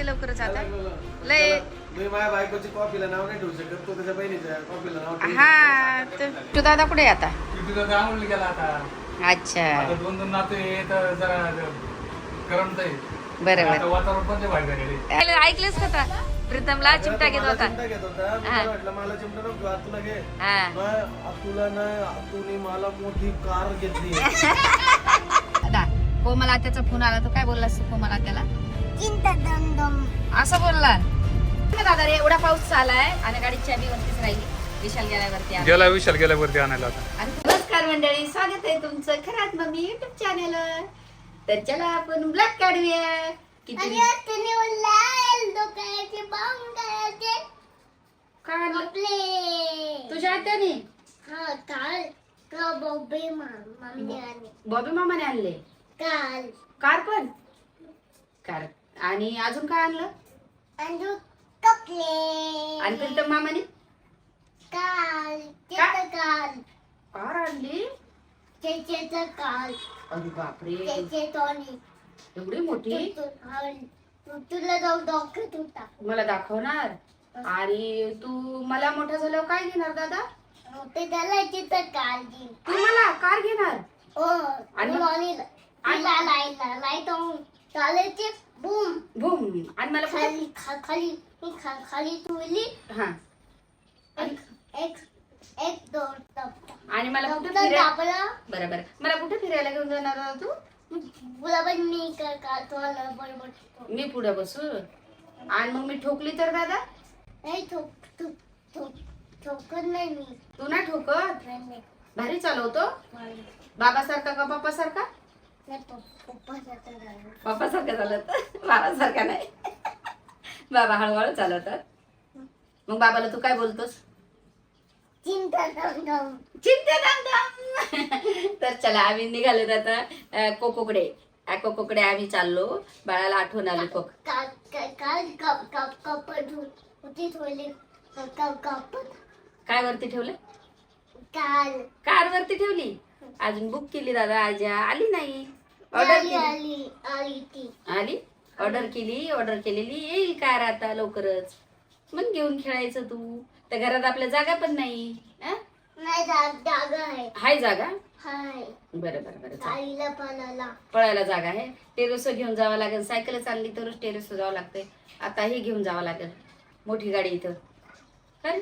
जायचे लवकरच आता? लय. मी माझ्या बायकोची कॉफीला नाव नाही ठेवू शकत. तो त्याच्या बहिणीच्या कॉफीला नाव ठेवू हा तर तू दादा कुठे आहे आता? किती तर आवडली गेला आता. अच्छा. आता दोन दोन नाते तर जरा करमत आहे बरोबर आता वातावरण पण ते बाहेर झालेले ऐकलंच का आता? प्रीतमला चिमटा घेत मला होता. चिमटा घेत होता. मी हा. त्याला म्हटलं मला चिमटा नको घेऊ, तुला घे. हा. मग तुला नाही आतूने मला मोठी कार घेतली. कोमला त्याचा फोन आला तो काय बोललास तू कोमला त्याला असं बोलला. दादा रे एवढा पाऊस चालाय आणि गाडी चाबी वरतीच राहिली. विशाल गेल्यावरती आला. गेला विशाल गेल्यावरती आणायला आता. आणि नमस्कार मंडळी स्वागत आहे तुमचं खरात मम्मी युट्यूब चॅनल तर चला आपण ब्लॉग काढूया. किती काय आणलं? तुझ्या हाताने बॉबी मामाने आणले. कार पण? कार. आणि अजून काय आणलं? आणि प्रीतम मामाने? कार आणली? अरे बापरे. एवढी मोठी? तुला जाऊ डॉक्टर होता मला दाखवणार? आणि तू मला मोठा झाल्यावर काय घेणार दादा? ते त्याला तिथं काळजी तू मला कार घेणार? हो. आणि- आणि तिला लाईला लाइट चालायचे. बूम. भूम आणि मला कुठे- खाली खा- खाली मी खा- खाली ठेवली. हा. एक एक एक टप्पा आणि मला कुठे डॉक्टर फिरायला दाबला. बरं बरं. मला कुठे फिरायला घेऊन जाणार दादा तू? पण मी का का तुला बरोबर मी पुढे बसू. आणि मग मी ठोकली तर दादा? नाही ठोक ठोक ठोक ठोकत नाही मी. तू ना ठोकत? नाही नाही. भारी चालवतो. बाबासारखा का पप्पासारखा? नाही पप्प- चालवत बाबासारखा नाही. बाबा हळूहळू चालवतात. मग बाबाला तू काय बोलतोस? चिंता तर चला आम्ही निघालो आता कोकोकडे. कोकोकडे आम्ही चाललो. बाळाला आठवण आली कोक काय वरती ठेवलं? काल. कार वरती ठेवली? अजून बुक केली दादा आज. आली नाही. ऑर्डर आली केली. आली आली ती. आली? ऑर्डर केली ऑर्डर केलेली. येईल कार आता लवकरच? मग घेऊन खेळायचं तू. तर घरात आपल्या जागा पण नाही. अं? नाही जा- जागा आहे. हाय जागा? हाय. बरं बरं चालेल. पळायला जागा आहे. टेरेस घेऊन जावं लागेल. सायकल चालली तरच टेरेस जावं लागतंय. आता हे घेऊन जावं लागेल. मोठी गाडी इथं. काय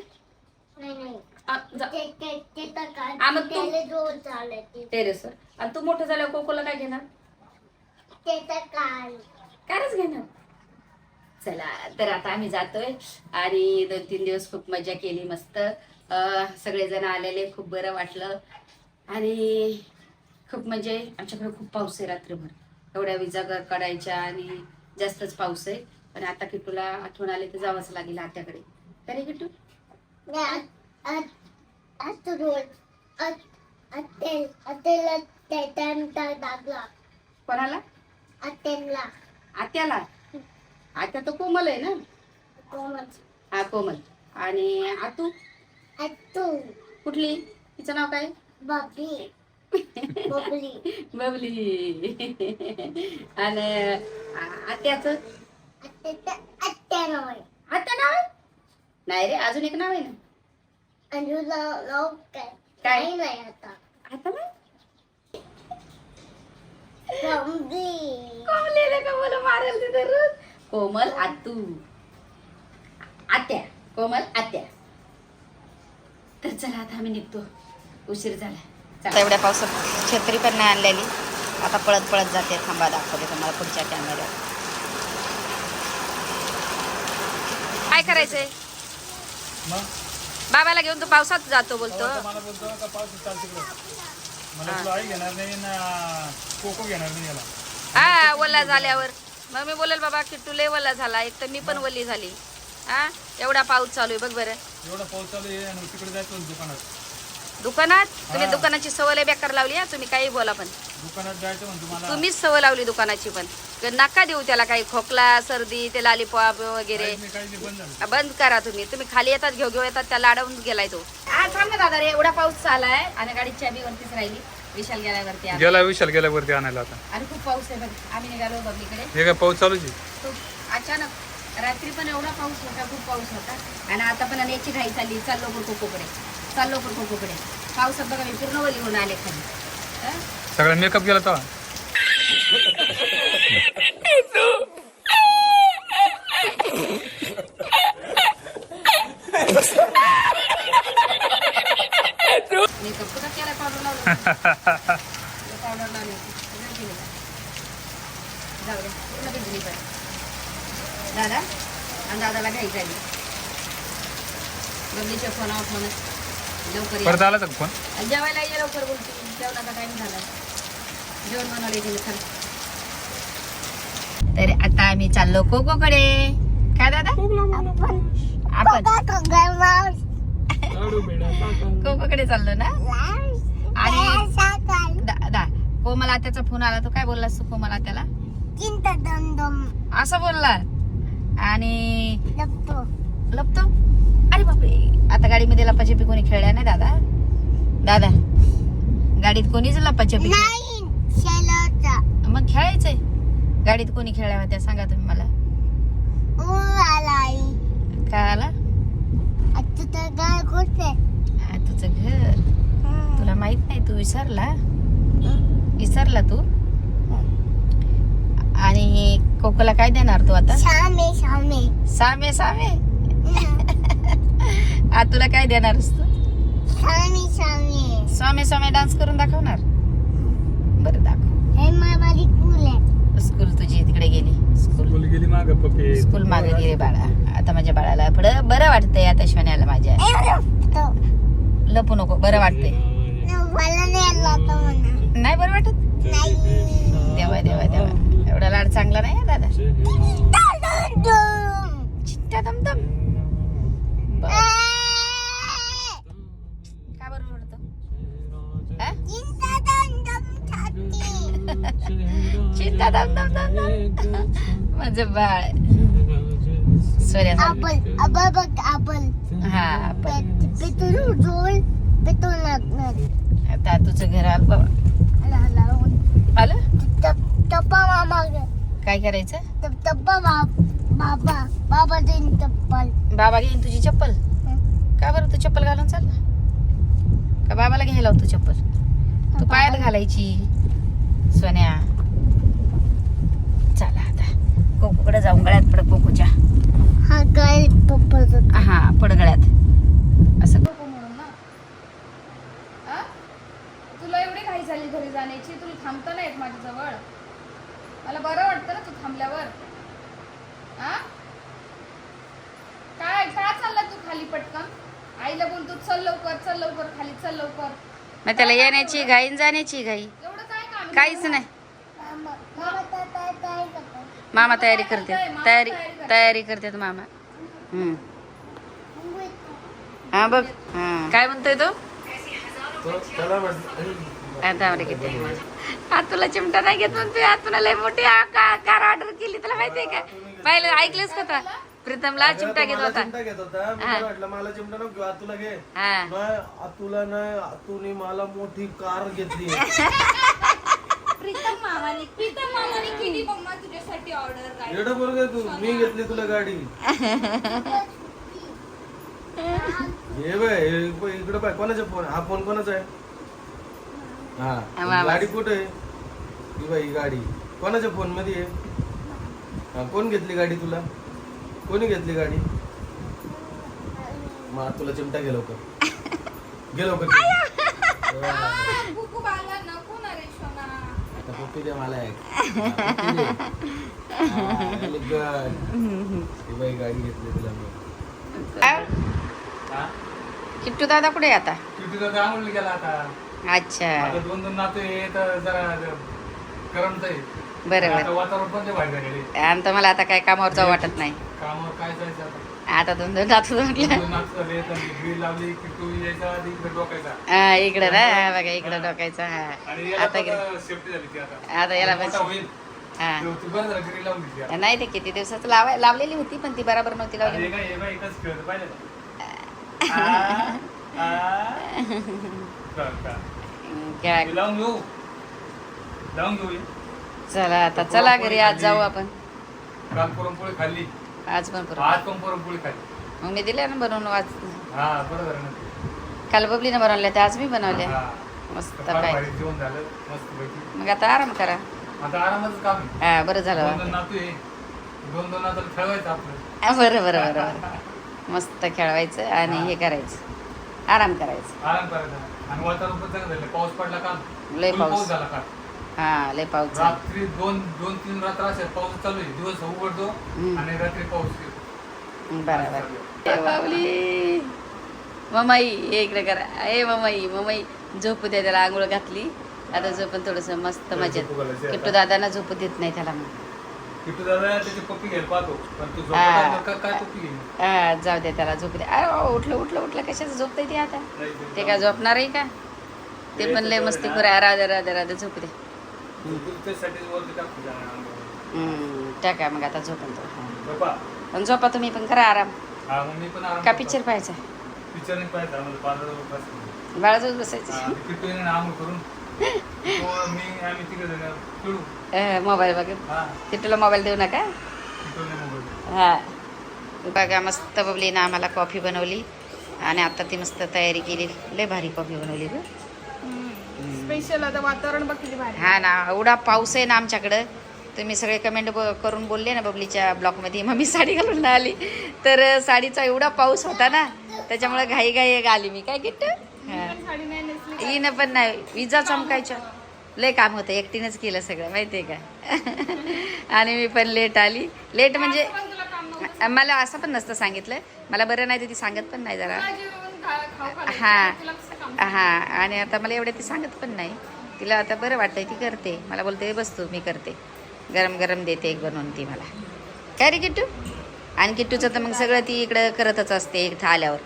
नाही नाही. आ, जा. ते ते ते तर काय आ, मग तू- त्याला जोर चालते टेरेसवर. आणि तू मोठं झाल्यावर कोकोला काय घेणार? ते तर काल कारच घेणार. चला तर आता आम्ही जातोय. आणि दोन तीन दिवस खूप मजा केली मस्त. सगळेजण आलेले खूप बरं वाटलं. आणि खूप म्हणजे आमच्याकडे खूप पाऊस आहे रात्रभर. एवढ्या विजा ग- काढायच्या आणि जास्तच पाऊस आहे. पण आता किटूला आठवण आले तर जावंच लागेल आत्याकडे. तरी किटू? आता कोणाला? अतेला आत्याला? आत्या तर कोमल आहे ना? कोमच हा कोमल. आणि आतू? अतू कुठली? तिचं नाव काय? बबली. बबली. बबली. आणि आत्याचं? अत्याचा अत्या नव्हे आत्या नाव आहे? नाही रे अजून एक नाव आहे ना? तुला लाव काय काय? नाही आता. आता नाही? कोमलेला का मला मारेल तिथे रोज? कोमल आतू. आत्या कोमल आत्या. तर चला आता आम्ही निघतो. उशीर झाला. एवढ्या पावसात छत्री पण नाही आणलेली. आता पळत पळत जाते. थांबा दाखवते तुम्हाला पुढच्या कॅमेऱ्यावर काय करायचंय? मग? बाबाला घेऊन तू पावसात जातो बोलतो. मला बोलतो का पाऊस चाल तिकडे मला तुला आई घेणार नाही ना कोको घेणार नाही याला. हा वल्ला झाल्यावर. मग मी बोलेल बाबा किट्टू लय वल्ला झाला. एक तर मी पण वल्ली झाली. हा एवढा पाऊस चालू आहे बघ बरं. एवढा पाऊस चालू आहे आणि तिकडे जायचं दुकानात. दुकानात? तुम्ही. दुकानाची सवय लय बेकार लावली हा? तुम्ही काही बोला पण. दुकानात जायचं तुम्हीच सवय लावली दुकानाची पण. क- नका देऊ त्याला काही खोकला सर्दी ते लालीपॉप वगैरे. काहीच नाही काहीच नाही बंद झालं. बंद करा तुम्ही. तुम्ही खाली येतात घेऊ घेऊ येतात त्याला अडवून गेलाय तो. हा थांब ना दादा रे एवढा पाऊस चालाय आणि गाडी चाबी वरतीच राहिली. विशाल गेल्यावरती आला. गेला विशाल गेल्यावरती आणायला आता. आणि खूप पाऊस आहे बघ आम्ही निघालो बघलीकडे हे काय पाऊस चालूच आहे? तो अचानक रात्री पण एवढा पाऊस होता खूप पाऊस होता. आणि आता पण आणि याची घाई चालली चाल लवकर कोकोकडे चाल लवकर कोकोकडे पावसात बघा मी पूर्ण वली होऊन आले खाली? सगळा मेकअप केला तो मेकअप कुठं केला पावडर लावलं पावडर लावली होती. सगळं केलं. जाऊ दे पूर्ण भिजली पण दादा आणि दादाला घाई झाली बबलीच्या फोन ऑफ म्हणत लवकर. परत आला का फोन जेवायला ये लवकर बोलते जेवणाचा टाइम झाला जेवण बनवले तिने खरं. तर आता आम्ही चाललो कोकोकडे. काय दादा? आपण कोकोकडे चाललो ना? आणि दा- दा कोमला त्याचा फोन आला. तो काय बोललास तू कोमला त्याला असं बोलला आणि लपतो? अरे बापरे. आता गाडीमध्ये लपाछपी कोणी खेळल्या नाही दादा? दादा. गाडीत कोणीच लपाछपी मग खेळायचंय. गाडीत कोणी खेळल्या होत्या सांगा तुम्ही मला. काय आला आ, तुझं घर तुला माहीत नाही तू विसरला? विसरला तू? आणि कोकोला काय देणार तू आता? शामे शामे सामे सामे? आ तुला काय देणारस तू? शामे शामे स्वामी स्वामी डान्स करून दाखवणार? बरं दाखव. हे स्कूल तुझी तिकडे गेली. स्कूल गेली माग पप्पी. स्कूल मागे गेली बाळा. आता माझ्या बाळाला पुढं बरं वाटतंय आता शोन्याला माझ्या. तो लपू नको बरं वाटतंय. नाही बरं वाटत? नाही. देवा देवा देवा. एवढा लाड चांगला नाही दादा? चिट्टा दमदम. चिट्टा दमदम दमदम माझं बाळ. सोन्यासारखं आपण आपण आपण. हा पण पेटून जोल पेटून लागणार. आता तुझं घर आलं बाबा आलं टप्पा मामा काय करायचं? टप- टप्पा बाब- बाबा देईन टप्पल. बाबा घेईन तुझी चप्पल? का बरं तू चप्पल घालून चालला? का बाबाला घ्यायला होतो चप्पल? तू पायात घालायची. सोन्या. चला आता. कोकोकडे जाऊन गळ्यात पड कोकोच्या. हा काय पप्पा हा पड गळ्यात. असं. तुला एवढी घाई झाली घरी जाण्याची? तुला थांबता नाही येत माझ्याजवळ. मला बरं वाटतं ना तू थांबल्यावर. काय काय चालला तू खाली पटकन? आईला बोलतो चल लवकर चल लवकर खाली चल लवकर. मग त्याला येण्याची घाई न जाण्याची घाई एवढं काय काम आहे? काहीच नाही. मामा करतो. तयारी करते. तयारी तयारी करतात मामा. हम्म. हा बघ. काय म्हणतोय तो? तो त्याला म्हटलं आता मला किती. हा तुला चिमटा नाही घेत म्हणतोय? हा तुला लय मोठी का कार ऑर्डर केली तुला माहितीये का? पाहिलं ऐकलंस का? प्रीतमला चिमटा घेत होता. मला चिमटा नको आतूला घे. हा. नाही आतूला नाही आतूने मला मोठी कार घेतली. प्रीतम मामाने प्रीतम मामाने केली मम्मा तुझ्यासाठी ऑर्डर काय एवढं बोल तू. मी घेतली तुला गाडी. हे बाय इकडे पाय. कोणाचा फोन? हा फोन कोणाचा आहे? हा. गाडी कुठे आहे? ही बाई गाडी. कोणाच्या फोनमध्ये आहे? हा कोण घेतली गाडी तुला? कोणी घेतली गाडी? मग तुला चिमटा नको ना रे शोना आता पप्पी दे मला एक गाडी घेतली तुला मी किट्टू दादा कुठे आता किती तर आंघोळ गेला आता अच्छा दोन दोन नाते हे तर जरा करमत आहे बरं आता बरं वातावरण पण ते झालेले आणि तर मला आता काय कामावर जाऊ वाटत नाही कामावर काय जायचं आता आता दोन दोन जातो हा इकडं ना हा बघा इकडं डोकायचं हा. आता आता. याला हा. नाही ते किती दिवसाच लावाय लावलेली होती पण ती बरोबर नव्हती लावली. चला आता चला घरी आज जाऊ आपण. काल पुरणपोळी खाल्ली. आज पण पुरण आज पण पुरणपोळी खाली मग मी दिल्या ना बनवून आज हा बरोबर आहे ना. काल बबलीने बनवल्या त्या आज मी बनवल्या. हा. मस्त फार काय भारी जेवण झालं मस्त पैकी. मग आता आराम करा. आता आरामाचं काम आहे. हा बरं झालं. दोन दोन. नातू आहे. दोन दोन नातू खेळवायचं आपलं. हा, बरं बरं बरं बरं. मस्त खेळवायचं आणि हे. करायचं. आराम करायचं. आराम करायचा. आणि वातावरण पण चांगलं झालं. पाऊस पडला काल. लय फुल पाऊस. झाला काल. हा लय पाऊस झाला. रात्री दोन दोन तीन रात्र असे पाऊस चालू आहे. दिवस उघडतो हम्म. आणि रात्री पाऊस येतो. बरोबर. ए बाबली. ममाई इकडे करा. ए ममाई ममाई झोपू द्या त्याला आंघोळ घातली. आता झोपून थोडस मस्त मजेत. झोपू घालायचं आता. किट्टू दादांना झोपू देत नाही त्याला मग. किटू दादा त्याची पप्पी घ्यायला पाहतो. पण तू झोपत हा. आहे ना, का- काय पप्पी घेईन हा, जाऊ दे त्याला झोपू दे. अरे वा, उठलं उठलं उठलं. कशाचं झोपतंय ते आता? ते काय झोपणार आहे का? ते पण लय मस्ती करा. राधा राधा राधा झोपू दे. टाका मग आता झोपून तो पण झोपा तुम्ही पण करा आराम. हा का. पिक्चर पाहायचा? पिक्चर बाळाजवळ बसायचं. खेळू. मोबाईल बघत हा. किट्टूला मोबाईल देऊ नका. हा. बघा मस्त बबलीनं आम्हाला कॉफी बनवली. आणि आता ती मस्त तयारी केली. लय भारी कॉफी बनवली ग. स्पेशल आता वातावरण बघ किती भारी. हा ना एवढा पाऊस आहे ना आमच्याकडं. तुम्ही सगळे कमेंट करून बोलले ना बबलीच्या ब्लॉकमध्ये मग मी साडी घालून नाही आली. तर साडीचा एवढा पाऊस होता ना त्याच्यामुळे घाई घाई आली मी. काय हा. पण साडी नाही नेसली. पण नाही. विजा चमकायच्या. लय काम होतं एकटीनंच केलं सगळं माहितीये का? आणि मी पण लेट आली. लेट म्हणजे पण तुला काम नव्हतं मला असं पण नसतं सांगितलं. मला बरं नाही तर ती सांगत पण नाही जरा. खाऊ. हा. तुला हा आणि आता मला एवढं ती सांगत पण नाही. तिला आता बरं वाटतंय ती करते. मला बोलते बस तू मी करते. गरम गरम देते एक बनवून ती मला. काय रे किट्टू? आणि किट्टूचं तर मग सगळं ती इकडं करतच असते इथं आल्यावर.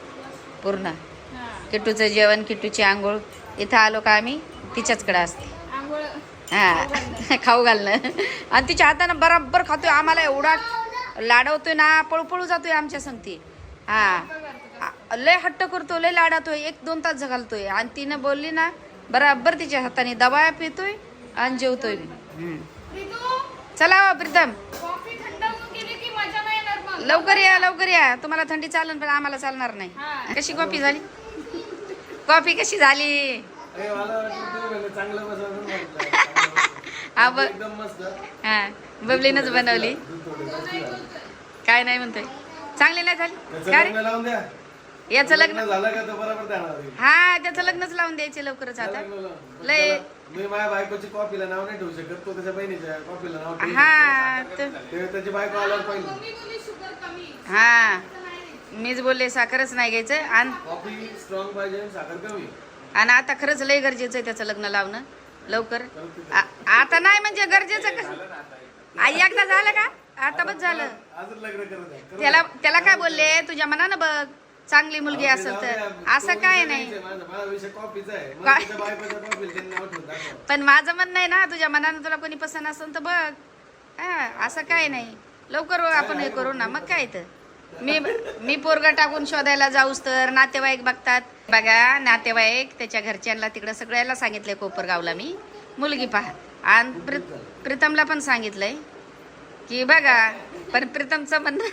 पूर्ण. किट्टूचं जेवण किट्टूची आंघोळ इथं आलो का आम्ही? तिच्याचकडं असते. हा खाऊ घालणं. आणि तिच्या हातानं बराबर खातोय. आम्हाला एवढा लाडवतोय ना पळपळू जातोय आमच्या संगती. हा. लय हट्ट करतो लय लाडातोय एक दोन तास घालतोय आणि तिनं बोलली ना बराबर तिच्या हाताने दबाया पितोय आणि जेवतोय चला प्रीतम. कॉफी थंड होऊन गेली की मजा नाही येणार मग? लवकर या लवकर या. तुम्हाला थंडी चालन पण आम्हाला चालणार नाही. हा. कशी कॉफी झाली? कॉफी कशी झाली? हा ब एकदम मस्त. हा बबलीनच बनवली. काय नाही म्हणतोय. चांगली नाही झाली? याचं लग्न लग्न झालं का तर बरोबर देणार आहे. हा त्याचं लग्नच लावून द्यायचे लवकरच आता. लग्न लावून. लय मी माझ्या बायकोची कॉफीला नाव नाही ठेवू शकत तो त्याच्या बहिणीच्या कॉफीला नाव ठेवू हा शकतो. तर- ते त्याची बायको आल्यावर पाहिजे. मम्मी बोलली शुगर कमी. हा. मीच बोलले साखरच नाही घ्यायचं. आणि कॉफी स्ट्रॉंग पाहिजे आणि साखर कमी. आणि आता खरंच लय गरजेचं आहे त्याचं लग्न लावणं. लवकर. आ- आता नाही म्हणजे गरजेचं क- आई एकदा झालं का? आता बस झालं. अजून लग्न करत आहे. करत त्याला त्याला काय बोलले? तुझ्या मनानं बघ. चांगली मुलगी. असेल तर. असं काय नाही. पण माझं म्हणणं आहे ना तुझ्या मनानं तुला कोणी पसंत असेल तर बघ. हा असं काय नाही. लवकर आपण हे करू ना. मग काय तर मी मी पोरगा टाकून शोधायला जाऊस तर. नातेवाईक बघतात. बघा नातेवाईक त्याच्या घरच्यांना तिकडं सगळ्याला सांगितलंय कोपरगावला मी. मुलगी पहा. आणि प्रीत प्रीतमला पण सांगितलंय. की बघा पण प्रीतमचं म्हणणं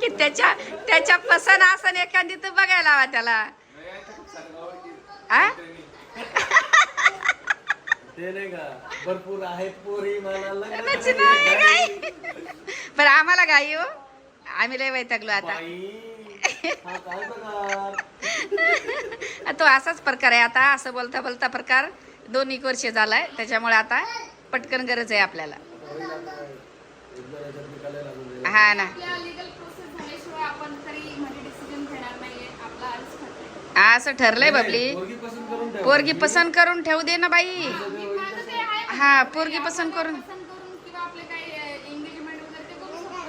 की त्याच्या त्याच्या पसंत असं एखादी तर बघायला हवा त्याला. आ? ते नाही का भरपूर आहेत पोरी मला लग्न लग्नाची नाही करायची. काय? पण आम्हाला घाई हो. आम्ही लय वैतागलो आता. हा काय? तो असाच प्रकार आहे आता असं बोलता बोलता प्रकार दोन एक वर्ष झालाय. त्याच्यामुळे आता पटकन गरज आहे आपल्याला. हा ना आपल्या लिगल प्रोसेस झाल्याशिवाय आपण तरी म्हणजे डिसिजन घेणार नाहीये आपला आधीच ठरलंय असं ठरलंय बबली. पोरगी पसंत करून ठेवा. पोरगी पसंत करून ठेवू दे ना बाई. हा पोरगी पसंत करून.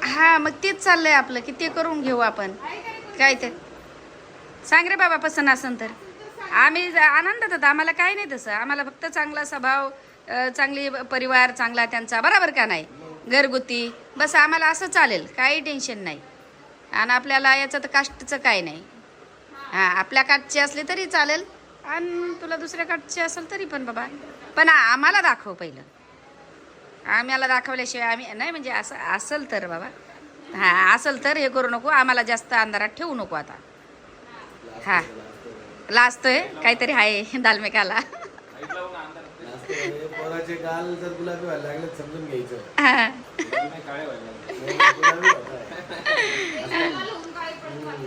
हा मग तेच चाललंय आपलं की ते करून घेऊ आपण? काय ते? सांग रे बाबा पसंत असन तर. आम्ही आनंदात होतो आम्हाला काय नाही तसं. आम्हाला फक्त चांगला स्वभाव चांगली परिवार चांगला त्यांचा. बरोबर का नाही? घरगुती. बस आम्हाला असं चालेल काही टेन्शन नाही. आणि आपल्याला याचं तर कास्टचं काय नाही. हां आपल्या काठचे असली तरी चालेल. आणि तुला दुसऱ्या काठचे असेल तरी पण बाबा. पण आम्हाला दाखव पहिलं. आम्हाला दाखवल्याशिवाय आम्ही नाही म्हणजे असं असेल तर बाबा. हां असेल तर हे करू नको आम्हाला जास्त अंधारात ठेवू नको आता. हां लाजतोय काहीतरी आहे दालमेकाला. पोराचे गाल जर गुलाबी व्हायला लागले समजून घ्यायचं. हा.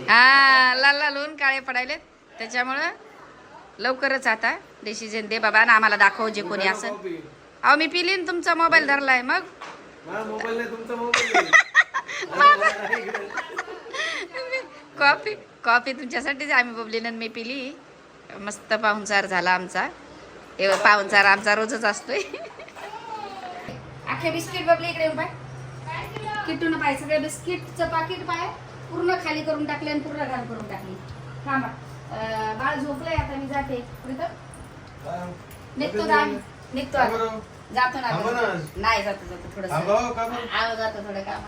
हा लाल लाल होऊन काळे पडायले त्याच्यामुळं लवकरच आता डिसिजन दे बाबा ना आम्हाला दाखव जे कोणी कॉपी. अहो मी पिली तुमचा मोबाईल धरलाय मग. कॉफी कॉफी तुमच्यासाठीच आम्ही बबलीनं मी पिली. मस्त पाहुणचार झाला आमचा. हे पाहुणचार आमचा रोजच असतोय. अख्खे बिस्किट बबली इकडे पाय. किटून पाय सगळे बिस्किटचं पाकिट पाय. पूर्ण खाली करून टाकले आणि पूर्ण घाण करून टाकली. थांबा. बाळ झोपलंय आता मी जाते. हा. निघतो आम्ही? निघतो? जातो ना. नाही जातो जातो. थोडं हो, जातो थोडं काम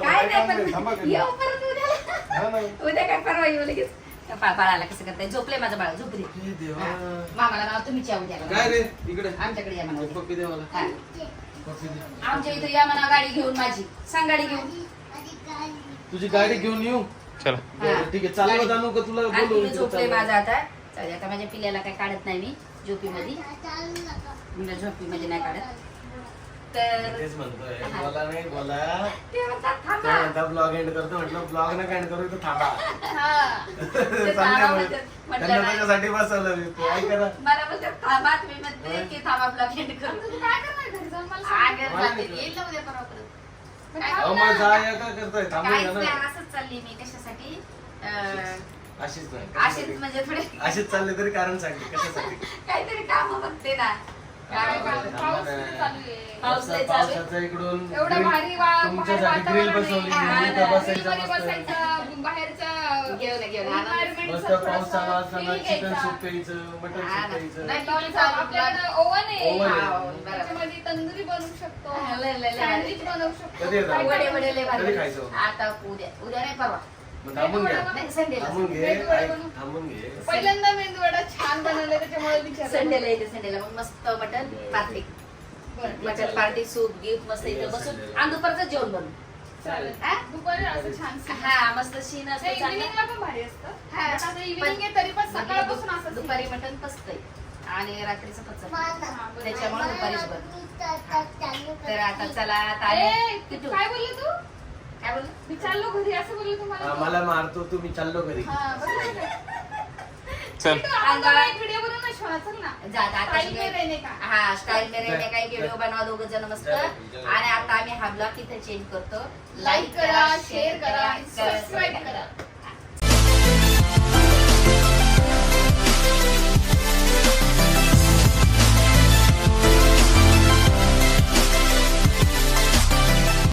काय नाही पण घरी. येऊ परत उद्या हा. उद्या काय परवा येऊ लगेच. बाळाला कसं करताय? झोपले माझं बाळ झोपले देवा. मामाला नाव तुम्ही चावू द्या काय रे? इकडे. आमच्याकडे या म्हणा. पप्पी हा. पप्पी दे. आमच्या इथं या म्हणा गाडी घेऊन माझी. सांग गाडी घेऊन. तुझी गाडी घेऊन येऊ? चला. बरं, ठीक आहे. चालू जाणू का तुला आणि बोलू तुम्ही झोपले माझं आता. चालेल आता माझ्या पिल्याला काय काढत नाही मी झोपी मध्ये झोपी मध्ये नाही काढत. तर तेच म्हणतोय बोला नाही बोला. ते म्हणतात ते थांबा म्हणता ब्लॉग एंड करतो म्हटलं ब्लॉग ना एंड करू तर थांबा. हा. ते थांबा चाललंय म्हणतात. म्हणे. म्हटलं त्यांना नाही. त्याच्यासाठी बसवलं मी. तू ऐका ना. मला बोलतात थांबा तुम्ही म्हणते की थांबा ब्लॉग एंड करू. तू काय करणार घरी जाऊन? मला सांग. आगर मला जाते. नाही येईल ना उद्या परवा परत. पण काय- थांब अहो ना. मग जा या काय करताय? थांबून काहीच जा नाही ना असंच चालली मी कशासाठी? अं, अशीच नाही अशीच म्हणजे थोडे अशीच चालले तरी कारण सांगते कशासाठी? काहीतरी काम बघते ना. काय पाऊस काम? पाऊस किती चालू आहे पाऊस लय चालू आहे. पावसाचं इकडून एवढं grill भारी वा- बाहेर तुमच्यासाठी वातावरण ग्रिल आहे. बसवली मी इथं बसायचं ग्रिलमध्ये मस्त बसायचं बाहेरचं घेऊन ये, घेऊन ये. आणा. environment मस्त चं पाऊस चालू थोडंसं असताना feel चिकन घ्यायचा. सूप प्यायचं मटन हा सूप ना. प्यायचं नाही, Blog चालू, आपल्याकडे blog. ओव्हन आहे ओव्हन आहे. हा, ओव्हन, बरोबर. त्याच्यामध्ये तंदुरी बनवू शकतो हा, लय, लय, लय. सँडविच बनवू शकतो कधी येणार? काय वडे काय वडे लय भारी. कधी खायचं? आता उद्या उद्या नाही परवा थांबून थांबून घे. थांबून घे. पहिल्यांदा मेंदू वडा छान बनवले त्याच्यामुळे विचार संडेला येते संडेला. मग मस्त mutton party. Mutton party soup gift मस्त इथं बसून आणि दुपारचं जेवण बनवू. हा? दुपारी असं छान सीन. हा मस्त शीन ते असतं चांगलं. इव्हिनिंगला पण भारी असतं. हा. But आता इव्हिनिंग आहे तरी पण सकाळपासून असं दुपारी मटन पचतंय. आणि रात्रीचं पचत त्याच्यामुळे दुपारीच बन तर आता चला आता ए, आले. किटू. काय बोलले तू? काय बोललं? मी चाललो घरी असं बोलले तुम्हाला हा, मला मारतो तुम्ही चाललो घरी. हा, बरोबर आहे. चल. किट्टू, आपण जरा एक व्हिडिओ बनवू ना शोना चल ना. जा आता आता Style में रहने का. हा स्टाईल में रहने का एक व्हिडिओ चल. बनवा दोघ जण मस्त. आणि आता आम्ही हा ब्लॉग इथे चेंज करतो. लाईक करा शेअर करा सबस्क्राईब करा.